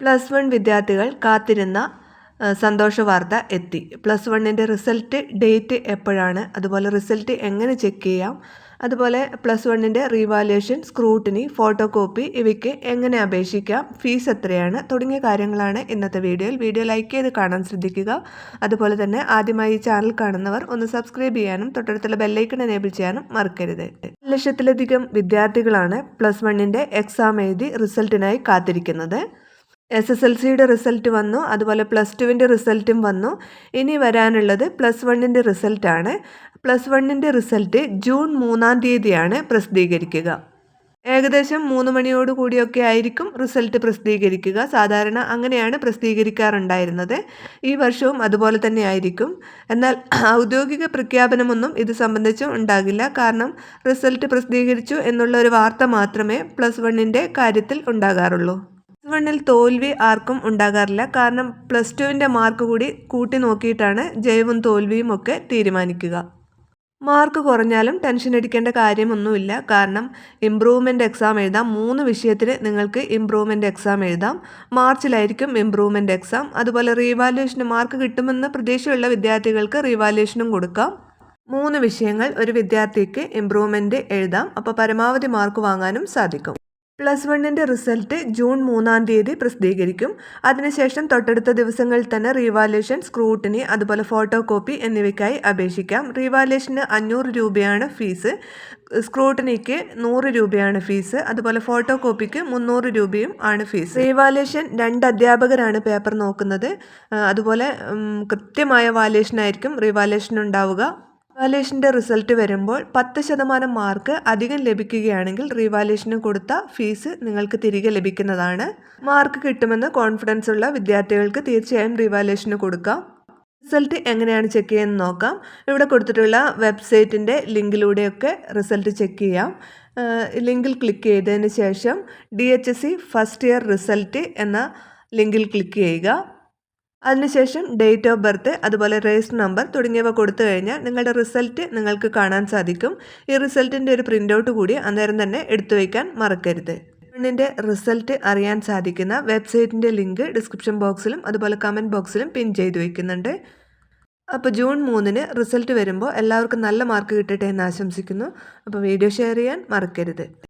Plus one വിദ്യാർത്ഥികൾ കാത്തിരുന്ന സന്തോഷ വാർത്ത എത്തി. പ്ലസ് വണ്ണിന്റെ റിസൾട്ട് ഡേറ്റ് എപ്പോഴാണ്? അതുപോലെ റിസൾട്ട് എങ്ങനെ ചെക്ക് ചെയ്യാം? അതുപോലെ പ്ലസ് വണ്ണിന്റെ റീവാലുവേഷൻ സ്ക്രൂട്ടിനി ഫോട്ടോ കോപ്പി ഇവയ്ക്ക് എങ്ങനെ അപേക്ഷിക്കാം? ഫീസ് എത്രയാണ്? തുടങ്ങിയ കാര്യങ്ങളാണ് ഇന്നത്തെ വീഡിയോയിൽ. വീഡിയോ ലൈക്ക് ചെയ്ത് കാണാൻ ശ്രദ്ധിക്കുക. അതുപോലെ തന്നെ ആദ്യമായി ഈ ചാനൽ കാണുന്നവർ ഒന്ന് സബ്സ്ക്രൈബ് ചെയ്യാനും തൊട്ടടുത്തുള്ള ബെല്ലൈക്കൺ എനേബിൾ ചെയ്യാനും മറക്കരുത്. ലക്ഷത്തിലധികം വിദ്യാർത്ഥികളാണ് പ്ലസ് വണ്ണിന്റെ എക്സാം എഴുതി റിസൾട്ടിനായി കാത്തിരിക്കുന്നത്. എസ് എസ് എൽ സിയുടെ റിസൾട്ട് വന്നു അതുപോലെ പ്ലസ് ടുവിന്റെ റിസൾട്ടും വന്നു. ഇനി വരാനുള്ളത് പ്ലസ് വണ്ണിന്റെ റിസൾട്ടാണ് പ്ലസ് വണ്ണിന്റെ റിസൾട്ട് ജൂൺ മൂന്നാം തീയതിയാണ് പ്രസിദ്ധീകരിക്കുക. ഏകദേശം മൂന്ന് മണിയോട് കൂടിയൊക്കെ ആയിരിക്കും റിസൾട്ട് പ്രസിദ്ധീകരിക്കുക. സാധാരണ അങ്ങനെയാണ് പ്രസിദ്ധീകരിക്കാറുണ്ടായിരുന്നത്. ഈ വർഷവും അതുപോലെ തന്നെ ആയിരിക്കും. എന്നാൽ ഔദ്യോഗിക പ്രഖ്യാപനമൊന്നും ഇത് സംബന്ധിച്ച് ഉണ്ടാകില്ല. കാരണം റിസൾട്ട് പ്രസിദ്ധീകരിച്ചു എന്നുള്ള ഒരു വാർത്ത മാത്രമേ പ്ലസ് വണ്ണിന്റെ കാര്യത്തിൽ ഉണ്ടാകാറുള്ളൂ. പ്ലസ് വണ്ണിൽ തോൽവി ആർക്കും ഉണ്ടാകാറില്ല. കാരണം പ്ലസ് ടുവിന്റെ മാർക്ക് കൂടി കൂട്ടി നോക്കിയിട്ടാണ് ജയവും തോൽവിയും ഒക്കെ തീരുമാനിക്കുക. മാർക്ക് കുറഞ്ഞാലും ടെൻഷൻ അടിക്കേണ്ട കാര്യമൊന്നുമില്ല. കാരണം ഇമ്പ്രൂവ്മെന്റ് എക്സാം എഴുതാം. മൂന്ന് വിഷയത്തിന് നിങ്ങൾക്ക് ഇമ്പ്രൂവ്മെന്റ് എക്സാം എഴുതാം. മാർച്ചിലായിരിക്കും ഇമ്പ്രൂവ്മെന്റ് എക്സാം. അതുപോലെ റീവാലുവേഷന് മാർക്ക് കിട്ടുമെന്ന് പ്രതീക്ഷയുള്ള വിദ്യാർത്ഥികൾക്ക് റീവാലുവേഷനും കൊടുക്കാം. മൂന്ന് വിഷയങ്ങൾ ഒരു വിദ്യാർത്ഥിക്ക് ഇമ്പ്രൂവ്മെന്റ് എഴുതാം. അപ്പോൾ പരമാവധി മാർക്ക് വാങ്ങാനും സാധിക്കും. പ്ലസ് വണ്ണിന്റെ റിസൾട്ട് ജൂൺ മൂന്നാം തീയതി പ്രസിദ്ധീകരിക്കും. അതിനുശേഷം തൊട്ടടുത്ത ദിവസങ്ങളിൽ തന്നെ റീവാലുവേഷൻ സ്ക്രൂട്ടിനി അതുപോലെ ഫോട്ടോ കോപ്പി എന്നിവയ്ക്കായി അപേക്ഷിക്കാം. റീവാലുവേഷന് അഞ്ഞൂറ് രൂപയാണ് ഫീസ്. സ്ക്രൂട്ടിനിക്ക് നൂറ് രൂപയാണ് ഫീസ്. അതുപോലെ ഫോട്ടോ കോപ്പിക്ക് മുന്നൂറ് രൂപയും ആണ് ഫീസ്. റീവാലുവേഷൻ രണ്ട് അധ്യാപകരാണ് പേപ്പർ നോക്കുന്നത്. അതുപോലെ കൃത്യമായ വാലേഷനായിരിക്കും റീവാലുവേഷൻ ഉണ്ടാവുക റിവാലേഷന്റെ റിസൾട്ട് വരുമ്പോൾ പത്ത് ശതമാനം മാർക്ക് അധികം ലഭിക്കുകയാണെങ്കിൽ റിവാലേഷന് കൊടുത്ത ഫീസ് നിങ്ങൾക്ക് തിരികെ ലഭിക്കുന്നതാണ്. മാർക്ക് കിട്ടുമെന്ന് കോൺഫിഡൻസ് ഉള്ള വിദ്യാർത്ഥികൾക്ക് തീർച്ചയായും റിവാലേഷന് കൊടുക്കാം. റിസൾട്ട് എങ്ങനെയാണ് ചെക്ക് ചെയ്യുന്നത് നോക്കാം. ഇവിടെ കൊടുത്തിട്ടുള്ള വെബ്സൈറ്റിന്റെ ലിങ്കിലൂടെയൊക്കെ റിസൾട്ട് ചെക്ക് ചെയ്യാം. ലിങ്കിൽ ക്ലിക്ക് ചെയ്തതിന് ശേഷം D H S C first year result എന്ന ലിങ്കിൽ ക്ലിക്ക് ചെയ്യുക. അതിനുശേഷം ഡേറ്റ് ഓഫ് ബർത്ത് അതുപോലെ രജിസ്റ്റർ നമ്പർ തുടങ്ങിയവ കൊടുത്തു കഴിഞ്ഞാൽ നിങ്ങളുടെ റിസൾട്ട് നിങ്ങൾക്ക് കാണാൻ സാധിക്കും. ഈ റിസൾട്ടിന്റെ ഒരു പ്രിന്റ് ഔട്ട് കൂടി അന്നേരം തന്നെ എടുത്തു വയ്ക്കാൻ മറക്കരുത്. പെണ്ണിന്റെ റിസൾട്ട് അറിയാൻ സാധിക്കുന്ന വെബ്സൈറ്റിന്റെ ലിങ്ക് ഡിസ്ക്രിപ്ഷൻ ബോക്സിലും അതുപോലെ കമന്റ് ബോക്സിലും പിൻ ചെയ്തു വയ്ക്കുന്നുണ്ട്. അപ്പോൾ ജൂൺ മൂന്നിന് റിസൾട്ട് വരുമ്പോൾ എല്ലാവർക്കും നല്ല മാർക്ക് കിട്ടട്ടെ എന്ന് ആശംസിക്കുന്നു. അപ്പോൾ വീഡിയോ ഷെയർ ചെയ്യാൻ മറക്കരുത്.